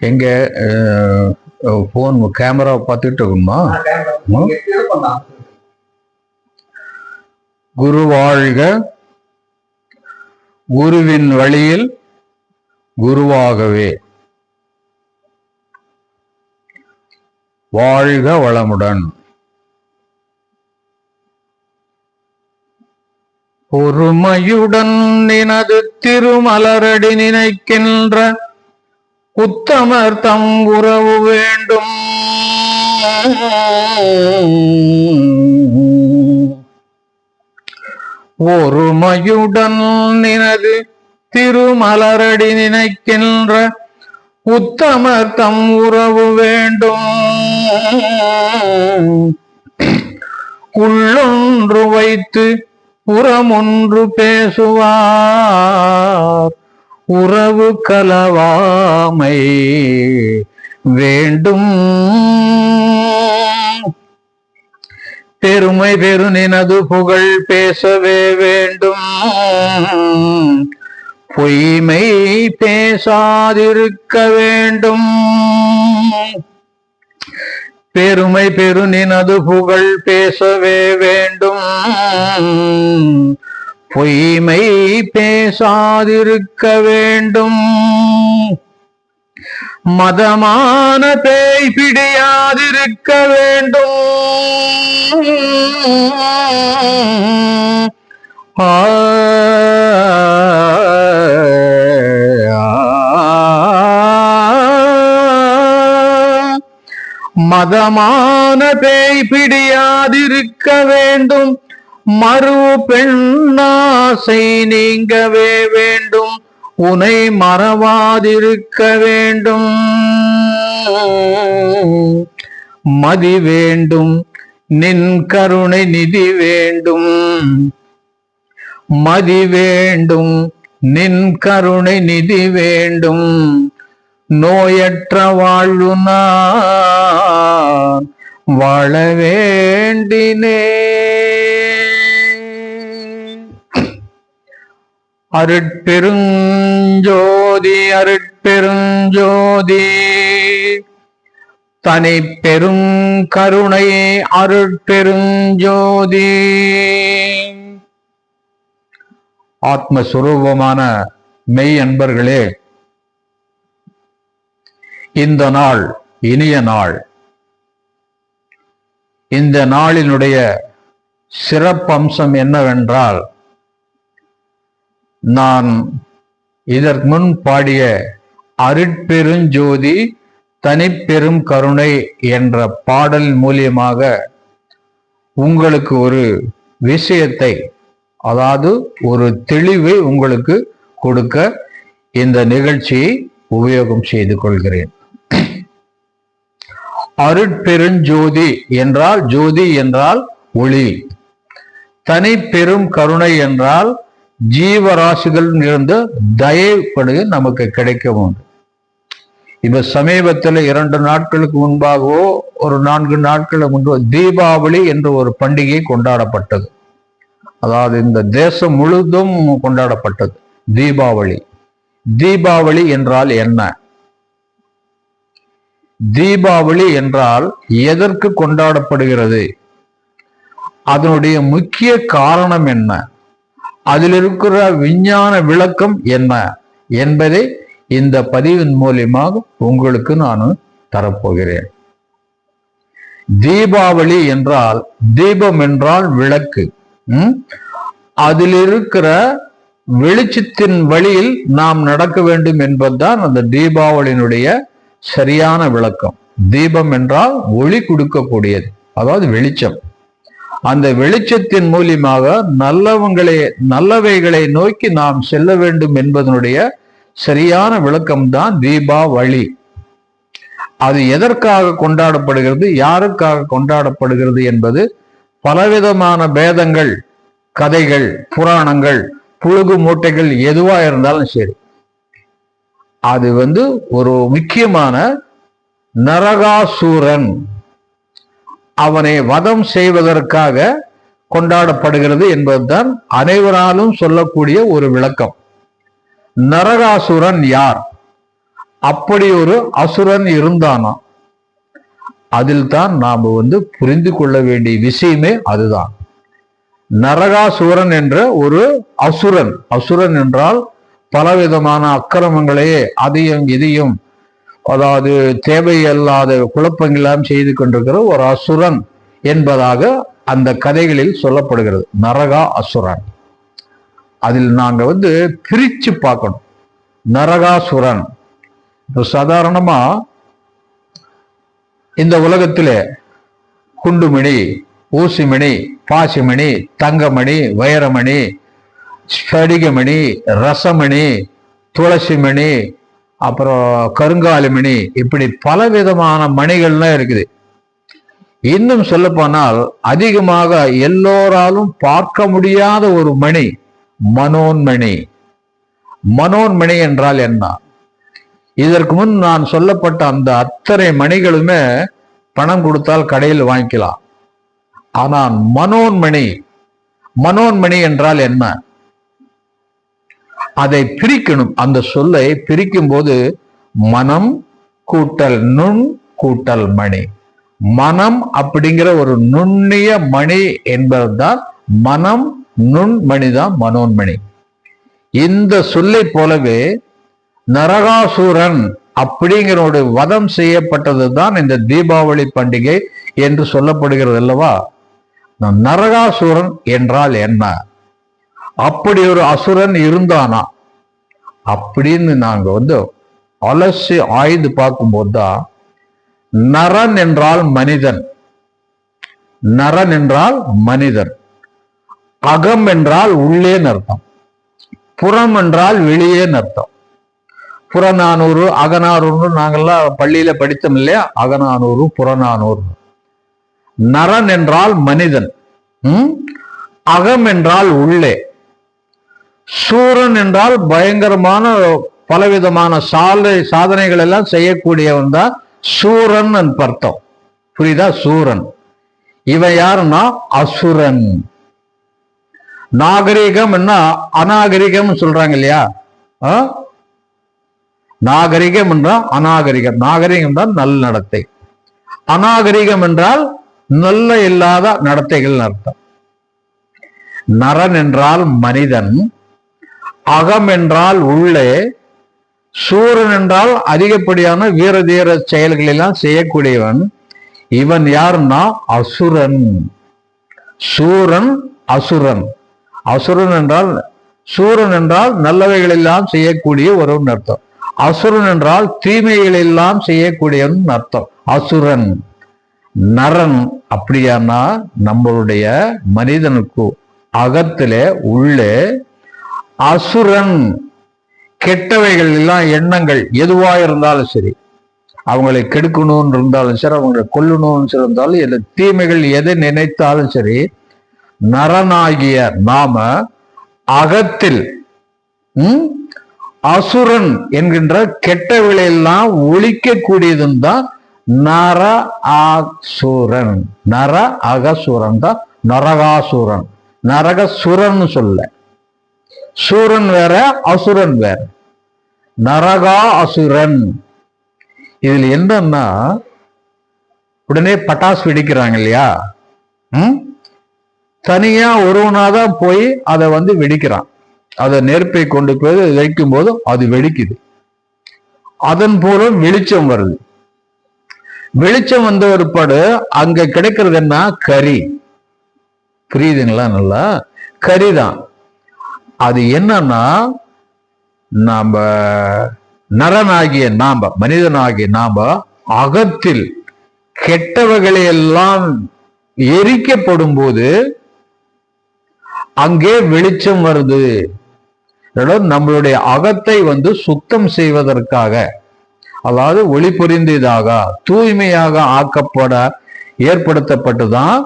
எங்க phone camera பார்த்துட்டு இருக்கணுமா. குரு வாழ்க குருவின் வழியில் குருவாகவே. வாழ்க வளமுடன். பொறுமையுடன் நினது திருமலரடி நினைக்கின்ற உத்தமர் தம் உறவு வேண்டும். ஒருமையுடன் நினது திருமலரடி நினைக்கின்ற உத்தமர் தம் உறவு வேண்டும். உள்ளொன்று வைத்து புறமொன்று பேசுவார். உறவு கலவாமை வேண்டும். பெருமை பெருநினது புகழ் பேசவே வேண்டும். பொய்மை பேசாதிருக்க வேண்டும். பெருமை பெருநினது புகழ் பேசவே வேண்டும். பொய்மை பேசாதிருக்க வேண்டும். மதமான பேய் பிடியாதிருக்க வேண்டும். ஆ, மதமான பேய் பிடியாதிருக்க வேண்டும். மறு பெண்ணாசை நீங்கவே வேண்டும். உனை மறவாதிருக்க வேண்டும். மதி வேண்டும். நின் கருணை நிதி வேண்டும். மதி வேண்டும். நின் கருணை நிதி வேண்டும். நோயற்ற வாழ்வுனா வாழ வேண்டினே அருட்பெருஞ்சோதி அருட்பெருஞ்சோதி. தனி பெரும் கருணை அருட்பெருஞ்சோதி. ஆத்மஸ்வரூபமான மெய் அன்பர்களே இந்த நாள் இனிய நாள். இந்த நாளினுடைய சிறப்பம்சம் என்னவென்றால் நான் இதற்கு முன் பாடிய அருட்பெருஞ்சோதி தனிப்பெரும் கருணை என்ற பாடல் மூலியமாக உங்களுக்கு ஒரு விஷயத்தை அதாவது ஒரு தெளிவை உங்களுக்கு கொடுக்க இந்த நிகழ்ச்சியை உபயோகம் செய்து கொள்கிறேன். அருட்பெருஞ்சோதி என்றால் ஜோதி என்றால் ஒளி. தனி பெரும் கருணை என்றால் ஜீவராசிகள் இருந்து தயவுப்படுக நமக்கு கிடைக்க வேண்டும். இப்ப சமீபத்தில் இரண்டு நாட்களுக்கு முன்பாகவோ ஒரு நான்கு நாட்களுக்கு முன்பு தீபாவளி என்ற ஒரு பண்டிகை கொண்டாடப்பட்டது. அதாவது இந்த தேசம் முழுதும் கொண்டாடப்பட்டது தீபாவளி. தீபாவளி என்றால் என்ன? தீபாவளி என்றால் எதற்கு கொண்டாடப்படுகிறது? அதனுடைய முக்கிய காரணம் என்ன? அதில் இருக்கிற விஞ்ஞான விளக்கம் என்ன என்பதை இந்த பதிவின் மூலியமாக உங்களுக்கு நான் தரப்போகிறேன். தீபாவளி என்றால் தீபம் என்றால் விளக்கு. ம்? அதில் இருக்கிற வெளிச்சத்தின் வழியில் நாம் நடக்க வேண்டும் என்பதுதான் அந்த தீபாவளியினுடைய சரியான விளக்கம். தீபம் என்றால் ஒளி கொடுக்கக்கூடியது அதாவது வெளிச்சம். அந்த வெளிச்சத்தின் மூலியமாக நல்லவங்களை நல்லவைகளை நோக்கி நாம் செல்ல வேண்டும் என்பதனுடைய சரியான விளக்கம்தான் தீபாவளி. அது எதற்காக கொண்டாடப்படுகிறது யாருக்காக கொண்டாடப்படுகிறது என்பது பலவிதமான பேதங்கள் கதைகள் புராணங்கள் புழுகு மூட்டைகள் எதுவா இருந்தாலும் சரி. அது வந்து ஒரு முக்கியமான நரகாசூரன். அவனை வதம் செய்வதற்காக கொண்டாடப்படுகிறது என்பதுதான் அனைவராலும் சொல்லக்கூடிய ஒரு விளக்கம். நரகாசுரன் யார்? அப்படி ஒரு அசுரன் இருந்தானா? அதில் தான் நாம் வந்து புரிந்து கொள்ள வேண்டிய விஷயமே அதுதான். நரகாசுரன் என்ற ஒரு அசுரன் அசுரன் என்றால் பலவிதமான அக்கிரமங்களே அதையும் இதையும் அதாவது தேவையில்லாத குழப்பங்கள்லாம் செய்து கொண்டிருக்கிற ஒரு அசுரன் என்பதாக அந்த கதைகளில் சொல்லப்படுகிறது. நரகா அசுரன். அதில் நாங்கள் வந்து பிரிச்சு பார்க்கணும். நரகாசுரன். இப்போ இந்த உலகத்தில் குண்டுமணி ஊசிமணி பாசிமணி தங்கமணி வைரமணி ஸ்படிகமணி ரசமணி துளசிமணி அப்புறம் கருங்காலுமணி இப்படி பல விதமான மணிகள்லாம் இருக்குது. இன்னும் சொல்லப்போனால் அதிகமாக எல்லோராலும் பார்க்க முடியாத ஒரு மணி மனோன்மணி. மனோன்மணி என்றால் என்ன? இதற்கு முன் நான் சொல்லப்பட்ட அந்த அத்தனை மணிகளுமே பணம் கொடுத்தால் கடையில் வாங்கிக்கலாம். ஆனால் மனோன்மணி மனோன்மணி என்றால் என்ன? அதை பிரிக்கணும். அந்த சொல்லை பிரிக்கும் போது மனம் கூட்டல் நுண் கூட்டல் மணி. மனம் அப்படிங்கிற ஒரு நுண்ணிய மணி என்பதுதான் மனம் நுண்மணி தான் மனோன்மணி. இந்த சொல்லை போலவே நரகாசூரன் அப்படிங்கிறோடு வதம் செய்யப்பட்டது தான் இந்த தீபாவளி பண்டிகை என்று சொல்லப்படுகிறது அல்லவா? நரகாசூரன் என்றால் என்ன? அப்படி ஒரு அசுரன் இருந்தானா? அப்படின்னு நாங்க வந்து அலசி ஆய்ந்து பார்க்கும்போது தான் நரன் என்றால் மனிதன். நரன் என்றால் மனிதன். அகம் என்றால் உள்ளே அர்த்தம். புறம் என்றால் வெளியே அர்த்தம். புறநானூறு அகநானூறு நாங்கெல்லாம் பள்ளியில படித்தோம் இல்லையா? அகநானூறு புறநானூறு. நரன் என்றால் மனிதன். ம்? அகம் என்றால் உள்ளே. சூரன் என்றால் பயங்கரமான பலவிதமான சாலை சாதனைகள் எல்லாம் செய்யக்கூடியவன் தான் சூரன் அர்த்தம். புரியுதா? சூரன். இவன் யாருன்னா? அசுரன். நாகரிகம் என்ன? அநாகரிகம் சொல்றாங்க இல்லையா? ஆ? நாகரிகம் என்றால் அநாகரிகம். நாகரிகம் என்றால் நல் நடத்தை. அநாகரிகம் என்றால் நல்ல இல்லாத நடத்தைகள் அர்த்தம். நரன் என்றால் மனிதன். அகம் என்றால் உள்ளே சூரன் என்றால் அதிகப்படியான வீர தீர செயல்களெல்லாம் செய்யக்கூடியவன் இவன் யாருன்னா? அசுரன். சூரன் அசுரன். அசுரன் என்றால் சூரன் என்றால் நல்லவைகள் எல்லாம் செய்யக்கூடிய ஒரு அர்த்தம். அசுரன் என்றால் தீமைகள் எல்லாம் செய்யக்கூடியவன் அர்த்தம். அசுரன். நரன் அப்படியானா? நம்மளுடைய மனிதனுக்கு அகத்திலே உள்ளே அசுரன் கெட்டவைகள் எல்லாம் எண்ணங்கள் எதுவா இருந்தாலும் சரி அவங்களை கெடுக்கணும்னு இருந்தாலும் சரி அவங்களை கொல்லணும்னு இருந்தாலும் இந்த தீமைகள் எதை நினைத்தாலும் சரி நரனாகிய நாம அகத்தில் ம், அசுரன் என்கின்ற கெட்டவைகளை எல்லாம் தான் நர ஆசுரன் நர அகசுரன் தான் நரகாசுரன். நரகசுரன் சொல்ல. சூரன் வேற அசுரன் வேற. நரகா அசுரன். இதுல என்னன்னா உடனே பட்டாசு வெடிக்கிறாங்க இல்லையா? ம்? தனியா ஒருவனாதான் போய் அதை வந்து வெடிக்கிறான். அதை நெருப்பை கொண்டு போய் வைக்கும் போது அது வெடிக்குது. அதன் போல வெளிச்சம் வருது. வெளிச்சம் வந்த ஒருபாடு அங்க கிடைக்கிறது என்ன? கறி. புரியுதுங்களா நல்லா? கரிதான் அது என்னன்னா நாம நரனாகிய நாம மனிதனாகிய நாம அகத்தில் கெட்டவைகளை எல்லாம் எரிக்கப்படும் போது அங்கே வெளிச்சம் வருது. நம்மளுடைய அகத்தை வந்து சுத்தம் செய்வதற்காக அதாவது ஒளி புரிந்ததாக தூய்மையாக ஆக்கப்பட ஏற்படுத்தப்பட்டுதான்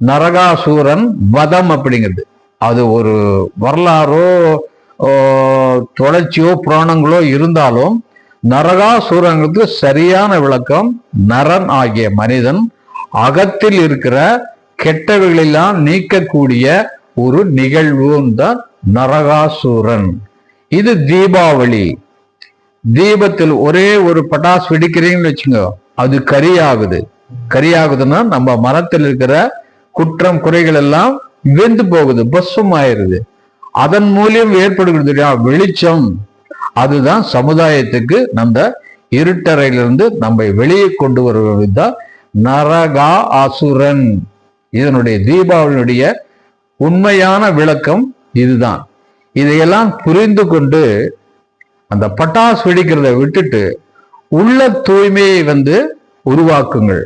நரகாசூரன் வதம் அப்படிங்கிறது. அது ஒரு வரலாறோ தொடர்ச்சியோ புராணங்களோ இருந்தாலும் நரகாசுரங்களுக்கு சரியான விளக்கம் நரன் ஆகிய மனிதன் அகத்தில் இருக்கிற கெட்டவைகளெல்லாம் நீக்கக்கூடிய ஒரு நிகழ்வுந்தான் தான் இது தீபாவளி. தீபத்தில் ஒரே ஒரு பட்டாசு வெடிக்கிறீங்கன்னு வச்சுங்க அது கரியாகுது. கரியாகுதுன்னா நம்ம மரத்தில் இருக்கிற குற்றம் குறைகள் எல்லாம் வெந்து போகுது பஸ்வம் ஆயிருது அதன் மூலியம் ஏற்படுகிறது வெளிச்சம். அதுதான் சமுதாயத்துக்கு நம்ம இருட்டறையிலிருந்து நம்மை வெளியே கொண்டு வருவது தான் நரகா அசுரன். இதனுடைய தீபாவளியுடைய உண்மையான விளக்கம் இதுதான். இதையெல்லாம் புரிந்து கொண்டு அந்த பட்டாசு வெடிக்கிறத விட்டுட்டு உள்ள தூய்மையை வந்து உருவாக்குங்கள்.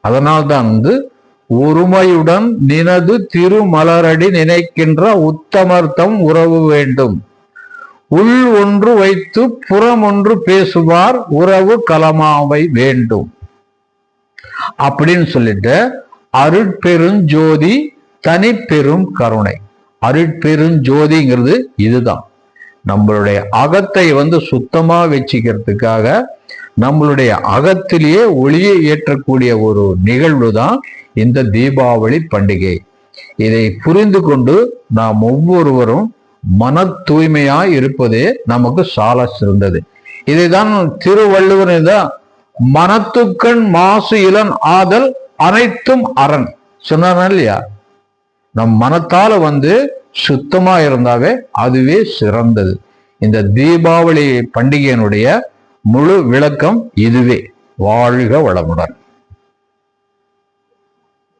அதனால்தான் வந்து ஒருமையுடன் நினது திருமலரடி நினைக்கின்ற உத்தமர்த்தம் உறவு வேண்டும். உள் ஒன்று வைத்து புறம் ஒன்று பேசுவார் உறவு கலமாவை வேண்டும். அப்படின்னு சொல்லிட்டு அருட்பெருஞ்சோதி தனிப்பெரும் கருணை. அருட்பெருஞ்சோதிங்கிறது இதுதான். நம்மளுடைய அகத்தை வந்து சுத்தமா வச்சுக்கிறதுக்காக நம்மளுடைய அகத்திலேயே ஒளியை ஏற்றக்கூடிய ஒரு நிகழ்வு தான் இந்த தீபாவளி பண்டிகை. இதை புரிந்து கொண்டு நாம் ஒவ்வொருவரும் மன தூய்மையா இருப்பதே நமக்கு சால சிறந்தது. இதைதான் திருவள்ளுவர் மனத்துக்கண் மாசு இளன் ஆதல் அனைத்தும் அரண் சொன்னார் இல்லையா? நம் மனத்தால வந்து சுத்தமா இருந்தாவே அதுவே சிறந்தது. இந்த தீபாவளி பண்டிகையினுடைய முழு விளக்கம் இதுவே. வாழ்க வளமுடன்.